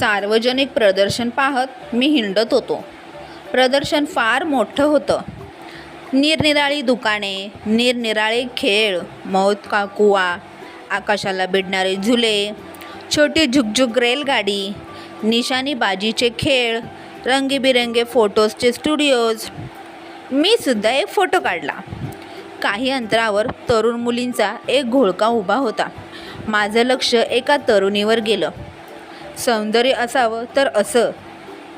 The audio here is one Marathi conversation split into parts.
सार्वजनिक प्रदर्शन पाहत मी हिंडत होतो. प्रदर्शन फार मोठं होतं. निरनिराळी दुकाने निरनिराळे खेळ मौत का कुवा आकाशाला भिडणारे झुले छोटी झुकझुक रेलगाडी निशाणीबाजीचे खेळ रंगीबिरंगे फोटोजचे स्टुडिओज मी सुद्धा एक फोटो काढला. काही अंतरावर तरुण मुलींचा एक घोळका उभा होता. माझं लक्ष एका तरुणीवर गेलं. सौंदर्य असावं तर असं.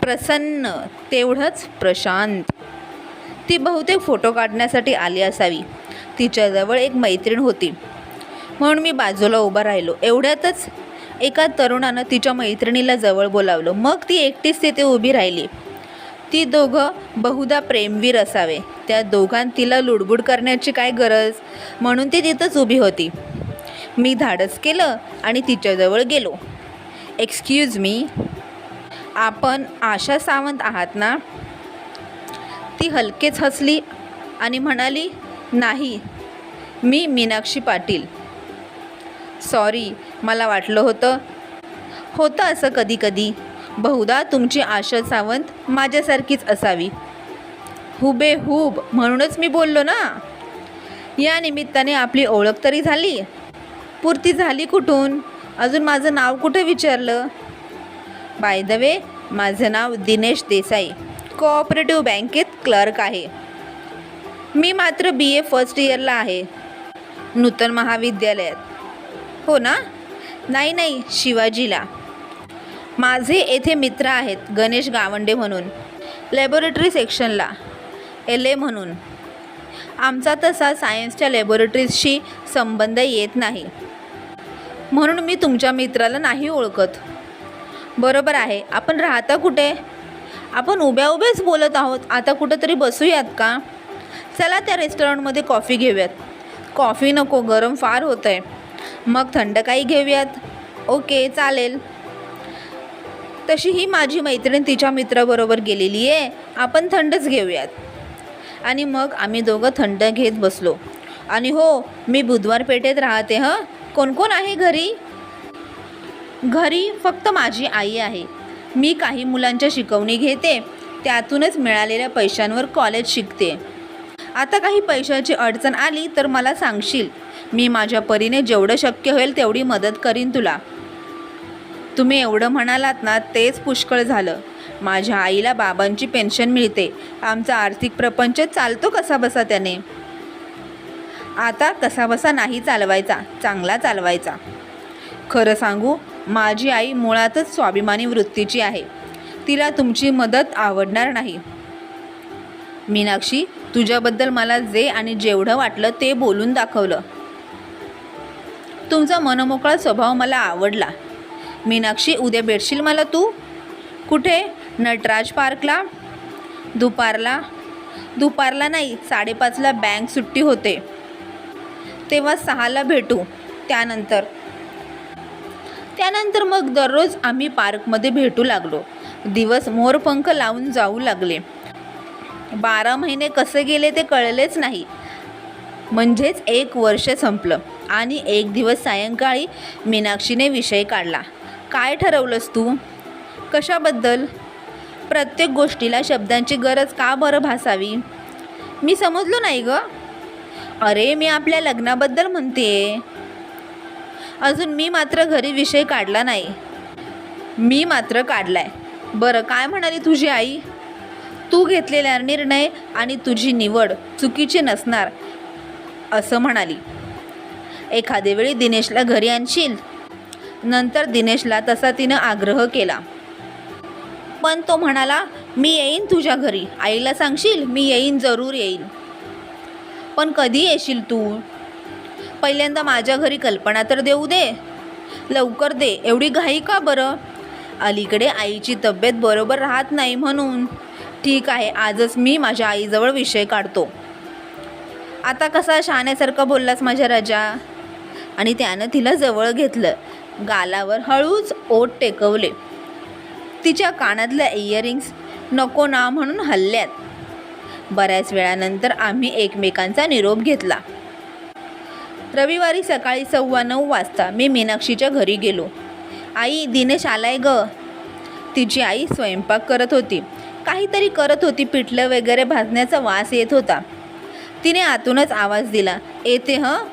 प्रसन्न तेवढंच प्रशांत. ती बहुतेक फोटो काढण्यासाठी आली असावी. तिच्याजवळ एक मैत्रीण होती. म्हणून मी बाजूला उभा राहिलो. एवढ्यातच एका तरुणानं तिच्या मैत्रिणीला जवळ बोलावलं. मग ती एकटीच तिथे उभी राहिली. ती दोघं बहुधा प्रेमवीर असावे. त्या दोघां तिला लुडबुड करण्याची काय गरज? म्हणून ती तिथंच उभी होती. मी धाडस केलं आणि तिच्याजवळ गेलो. एक्सक्यूज मी आपण आशा सावंत आहात ना? ती हलकेच हसली आणि म्हणाली नाही मी मीनाक्षी पाटील. सॉरी मला वाटलं होतं. होतं असं कधी कधी बहुधा तुमची आशा सावंत माझ्यासारखीच असावी. हुबेहूब म्हणूनच मी बोललो ना. या निमित्ताने आपली ओळख तरी झाली? पुरती झाली कुठून? अजून माझं नाव कुठे विचारलं? बाय द वे माझं नाव दिनेश देसाई. कोऑपरेटिव्ह बँकेत क्लर्क आहे. मी मात्र बी ए फर्स्ट इयरला आहे. नूतन महाविद्यालयात. हो ना? नाही नाही शिवाजीला. माझे येथे मित्र आहेत गणेश गावंडे म्हणून. लॅबोरेटरी सेक्शनला एल ए म्हणून. आमचा तसा सायन्सच्या लॅबोरेटरीजशी संबंध येत नाही. म्हणून मी तुमच्या मित्राला नाही ओळखत. बरोबर आहे. आपण राहता कुठे? आपण उभ्या उभ्याच बोलत आहोत. आता कुठंतरी बसूयात का? चला त्या रेस्टॉरंटमध्ये कॉफी घेऊयात. कॉफी नको गरम फार होतं आहे मग थंड काही घेऊयात. ओके चालेल. तशी ही माझी मैत्रीण तिच्या मित्राबरोबर गेलेली आहे. आपण थंडच घेऊयात. आणि मग आम्ही दोघं थंड घेत बसलो. आणि हो मी बुधवार पेठेत राहते हं? कोण कोण आहे घरी? घरी फक्त माझी आई आहे. मी काही मुलांच्या शिकवणी घेते त्यातूनच मिळालेल्या पैशांवर कॉलेज शिकते. आता काही पैशाची अडचण आली तर मला सांगशील. मी माझ्या परीने जेवढं शक्य होईल तेवढी मदत करीन तुला. तुम्ही एवढं म्हणालात ना तेच पुष्कळ झालं. माझ्या आईला बाबांची पेन्शन मिळते. आमचा आर्थिक प्रपंच चालतो कसा बसा त्याने? आता कसाबसा नाही चालवायचा चांगला चालवायचा. खरं सांगू माझी आई मुळातच स्वाभिमानी वृत्तीची आहे. तिला तुमची मदत आवडणार नाही. मीनाक्षी तुझ्याबद्दल मला जे आणि जेवढं वाटलं ते बोलून दाखवलं. तुमचा मनमोकळा स्वभाव मला आवडला. मीनाक्षी उद्या भेटशील मला तू? कुठे? नटराज पार्कला? दुपारला? दुपारला नाही साडेपाचला बँक सुट्टी होते. तेव्हा सहाला भेटू त्यानंतर. त्यानंतर मग दररोज आम्ही पार्कमध्ये भेटू लागलो. दिवस मोरपंख लावून जाऊ लागले. बारा महिने कसे गेले ते कळलेच नाही. म्हणजेच एक वर्ष संपलं आणि एक दिवस सायंकाळी मीनाक्षीने विषय काढला. काय ठरवलंस तू? कशाबद्दल? प्रत्येक गोष्टीला शब्दांची गरज का बरं भासावी? मी समजलो नाही गं. अरे मी आपल्या लग्नाबद्दल म्हणते. अजून मी मात्र घरी विषय काढला नाही. मी मात्र काढलाय. बरं काय म्हणाली तुझी आई? तू घेतलेला निर्णय आणि तुझी निवड चुकीची नसणार असं म्हणाली. एखाद्या वेळी दिनेशला घरी आणशील. नंतर दिनेशला तसा तिनं आग्रह केला. पण तो म्हणाला मी येईन तुझ्या घरी. आईला सांगशील मी येईन जरूर येईन. पण कधी येशील तू? पहिल्यांदा माझ्या घरी कल्पना तर देऊ दे. लवकर दे. एवढी घाई का बरं? अलीकडे आईची तब्येत बरोबर राहत नाही म्हणून. ठीक आहे आजच मी माझ्या आईजवळ विषय काढतो. आता कसा शहाण्यासारखा बोललास माझ्या राजा? आणि त्यानं तिला जवळ घेतलं. गालावर हळूच ओट टेकवले. तिच्या कानातल्या इयरिंग्स नको ना म्हणून हल्ल्यात. बऱ्याच वेळानंतर आम्ही एकमेकांचा निरोप घेतला. रविवारी सकाळी सव्वा नऊ वाजता मी मीनाक्षीच्या घरी गेलो. आई दिनेश आलाय ग. तिची आई स्वयंपाक करत होती. काहीतरी करत होती पिठलं वगैरे भाजण्याचा वास येत होता. तिने आतूनच आवाज दिला येते हं?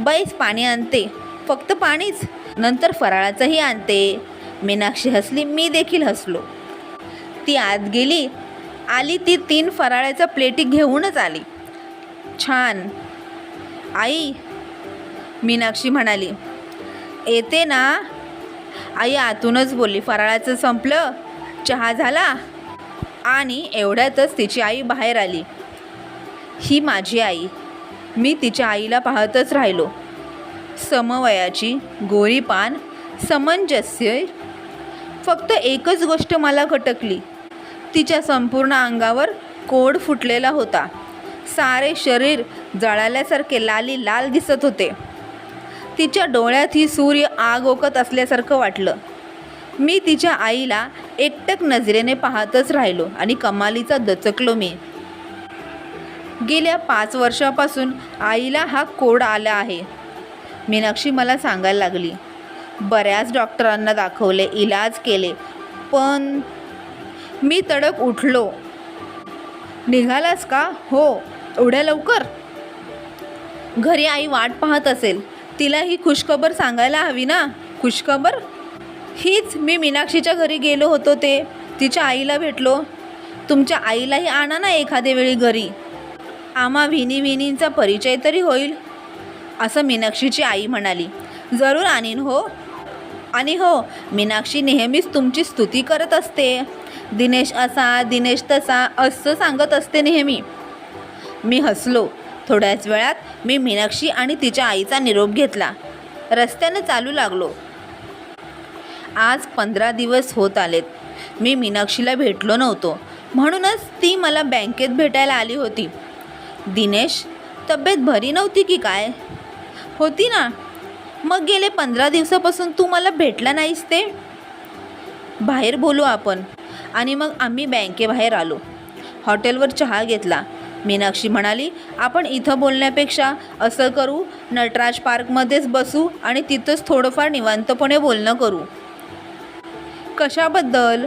बैस पाणी आणते. फक्त पाणीच. नंतर फराळाचंही आणते. मीनाक्षी हसली मी देखील हसलो. ती आत गेली आली ती तीन फराळ्याच्या प्लेटी घेऊनच आली. छान. आई मीनाक्षी म्हणाली येते ना. आई आतूनच बोलली फराळाचं संपलं. चहा झाला. आणि एवढ्यातच तिची आई बाहेर आली. ही माझी आई. मी तिच्या आईला पाहतच राहिलो. समवयाची गोरीपान समंजस्य. फक्त एकच गोष्ट मला खटकली. तिच्या संपूर्ण अंगावर कोड फुटलेला होता. सारे शरीर जळाल्यासारखे लाली लाल दिसत होते. तिच्या डोळ्यातही सूर्य आग ओकत असल्यासारखं वाटलं. मी तिच्या आईला एकटक नजरेने पाहतच राहिलो आणि कमालीचा दचकलो मी. गेल्या पाच वर्षापासून आईला हा कोड आला आहे. मीनाक्षी मला सांगायला लागली बऱ्याच डॉक्टरांना दाखवले इलाज केले पण मी तडक उठलो. निघालास का? हो. एवढ्या लवकर? घरी आई वाट पाहत असेल. तिला ही खुशखबर सांगायला हवी ना? खुशखबर? हीच मी मीनाक्षीच्या घरी गेलो होतो ते. तिच्या आईला भेटलो. तुमच्या आईलाही आणा ना एखाद्या वेळी घरी. आम्हा विनी विनींचा परिचय तरी होईल. असं मीनाक्षीची आई म्हणाली. जरूर आणीन हो. आणि हो मीनाक्षी नेहमीच तुमची स्तुती करत असते. दिनेश असा दिनेश तसा असं सांगत असते नेहमी. मी हसलो. थोड्याच वेळात मी मीनाक्षी आणि तिच्या आईचा निरोप घेतला. रस्त्यानं चालू लागलो. आज पंधरा दिवस होत आलेत. मी मीनाक्षीला भेटलो नव्हतो. म्हणूनच ती मला बँकेत भेटायला आली होती. दिनेश तब्येत भरी नव्हती की काय? होती ना. मग गेले पंधरा दिवसापासून तू मला भेटला नाहीस ते? बाहेर बोलू आपण. आणि मग आम्ही बँकेबाहेर आलो. हॉटेलवर चहा घेतला. मीनाक्षी म्हणाली आपण इथं बोलण्यापेक्षा असं करू नटराज पार्कमध्येच बसू आणि तिथंच थोडंफार निवांतपणे बोलणं करू. कशाबद्दल?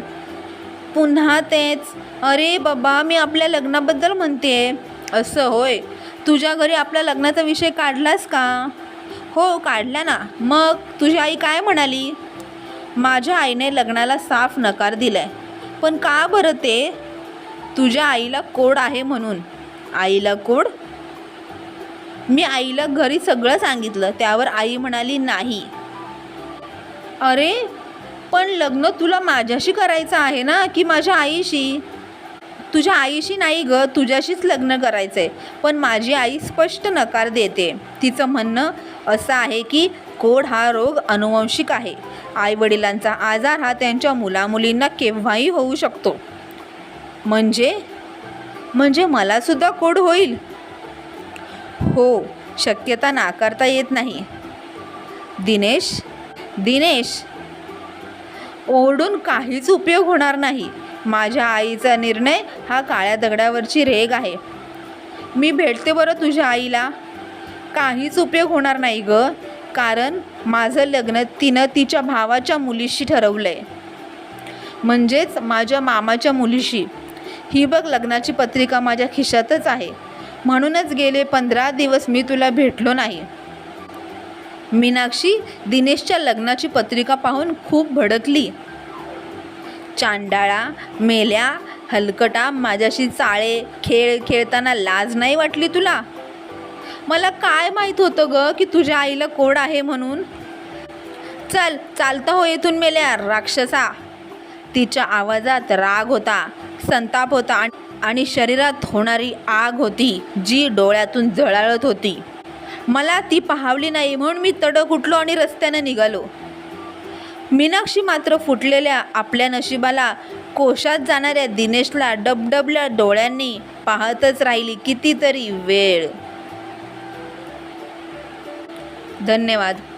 पुन्हा तेच. अरे बाबा मी आपल्या लग्नाबद्दल म्हणते. असं होय. तुझ्या घरी आपल्या लग्नाचा विषय काढलास का? हो काढला ना. मग तुझी आई काय म्हणाली? माझ्या आईने लग्नाला साफ नकार दिलाय. पण का बरं ते? तुझ्या आईला कोड आहे म्हणून. आईला कोड? मी आईला घरी सगळं सांगितलं त्यावर आई म्हणाली नाही. अरे पण लग्न तुला माझ्याशी करायचं आहे ना की माझ्या आईशी? तुझ्या आईशी नाही ग तुझ्याशीच लग्न करायचं आहे पण माझी आई स्पष्ट नकार देते. तिचं म्हणणं असं आहे की कोड हा रोग अनुवंशिक आहे. आईवडिलांचा आजार हा त्यांच्या मुलामुलींना केव्हाही होऊ शकतो. म्हणजे म्हणजे मलासुद्धा कोड होईल? हो शक्यता नाकारता येत नाही. दिनेश दिनेश ओरडून काहीच उपयोग होणार नाही. माझ्या आईचा निर्णय हा काळ्या दगडावरची रेग आहे. मी भेटते बरं तुझ्या आईला? काहीच उपयोग होणार नाही ग. कारण माझं लग्न तिनं तिच्या भावाच्या मुलीशी ठरवलं आहे म्हणजेच माझ्या मामाच्या मुलीशी. ही बघ लग्नाची पत्रिका माझ्या खिशातच आहे. म्हणूनच गेले पंधरा दिवस मी तुला भेटलो नाही. मीनाक्षी दिनेशच्या लग्नाची पत्रिका पाहून खूप भडकली. चांडाळा मेल्या हलकटा माझ्याशी चाळे खेळ खेळताना लाज नाही वाटली तुला? मला काय माहीत होतं ग की तुझ्या आईला कोड आहे म्हणून? चल चालता हो येथून मेल्या राक्षसा. तिच्या आवाजात राग होता संताप होता आणि- शरीरात होणारी आग होती जी डोळ्यातून जळाळत होती. मला ती पाहावली नाही म्हणून मी तडक उठलो आणि रस्त्यानं निघालो. मीनाक्षी मात्र फुटलेल्या आपल्या नशिबाला कोशात जाणाऱ्या दिनेशला डबडबल्या डोळ्यांनी पाहतच राहिली कितीतरी वेळ. धन्यवाद.